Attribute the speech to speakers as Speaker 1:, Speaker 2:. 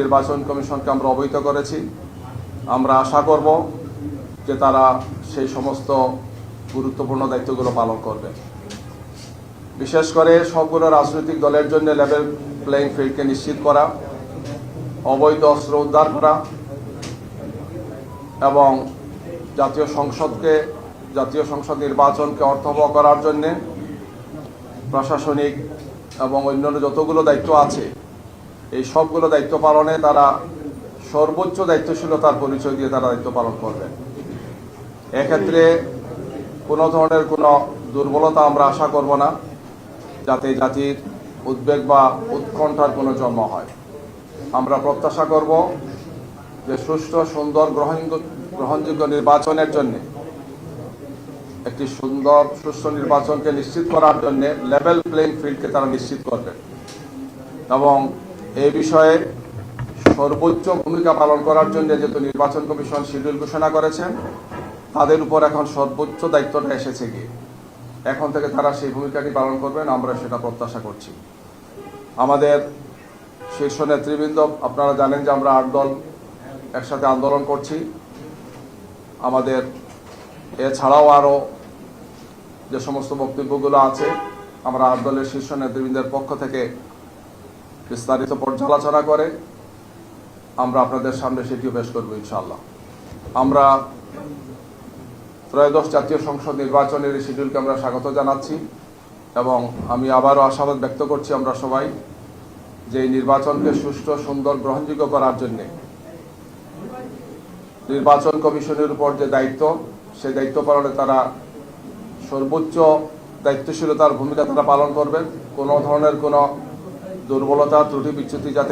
Speaker 1: নির্বাচন কমিশনকে আমরা অবহিত করেছি। আমরা আশা করব যে তারা সেই সমস্ত গুরুত্বপূর্ণ দায়িত্বগুলো পালন করবে। বিশেষ করে সবগুলো রাজনৈতিক দলের জন্য লেভেল প্লেইং ফিল্ডকে নিশ্চিত করা, অবৈধ অস্ত্র উদ্ধার করা এবং জাতীয় সংসদকে, জাতীয় সংসদ নির্বাচনকে অর্থবহ করার জন্যে প্রশাসনিক এবং অন্যান্য যতগুলো দায়িত্ব আছে এই সবগুলো দায়িত্ব পালনে তারা সর্বোচ্চ দায়িত্বশীলতার পরিচয় দিয়ে তারা দায়িত্ব পালন করবে। এক্ষেত্রে কোনো ধরনের কোনো দুর্বলতা আমরা আশা করব না, যাতে জাতির উদ্বেগ বা উৎকণ্ঠার কোনো জন্ম হয়। আমরা প্রত্যাশা করব যে সুষ্ঠু, সুন্দর গ্রহণ- গ্রহণযোগ্য নির্বাচনের জন্য, একটি সুন্দর, সুষ্ঠু নির্বাচনকে নিশ্চিত করার জন্য লেভেল প্লেইং ফিল্ডকে তারা নিশ্চিত করবে। এবং এই বিষয়ে সর্বোচ্চ ভূমিকা পালন করার জন্য যেহেতু নির্বাচন কমিশন শিডিউল ঘোষণা করেছেন তাদের উপর এখন সর্বোচ্চ দায়িত্বটা এসেছে গিয়ে। এখন থেকে তারা সেই ভূমিকাটি পালন করবেন, আমরা সেটা প্রত্যাশা করছি। আমাদের শীর্ষ নেতৃবৃন্দ, আপনারা জানেন যে আমরা আট দল একসাথে আন্দোলন করছি। আমাদের এছাড়াও আরও যে সমস্ত বক্তব্যগুলো আছে, আমরা আট দলের শীর্ষ নেতৃবৃন্দের পক্ষ থেকে বিস্তারিত পর্যালোচনা করে আমরা আপনাদের সামনে সেটিও পেশ করব ইনশাআল্লাহ। আমরা ত্রয়োদশ জাতীয় সংসদ নির্বাচনের এই শিডিউলকে আমরা স্বাগত জানাচ্ছি এবং আমি আবারও আশাবাদ ব্যক্ত করছি আমরা সবাই যে এই নির্বাচনকে সুষ্ঠু, সুন্দর, গ্রহণযোগ্য করার জন্যে। নির্বাচন কমিশনের উপর যে দায়িত্ব সেই দায়িত্ব পালনে তারা সর্বোচ্চ দায়িত্বশীলতার ভূমিকা তারা পালন করবেন। কোনো ধরনের কোনো দুর্বলতা ত্রুটি বিচ্যুতি যাতে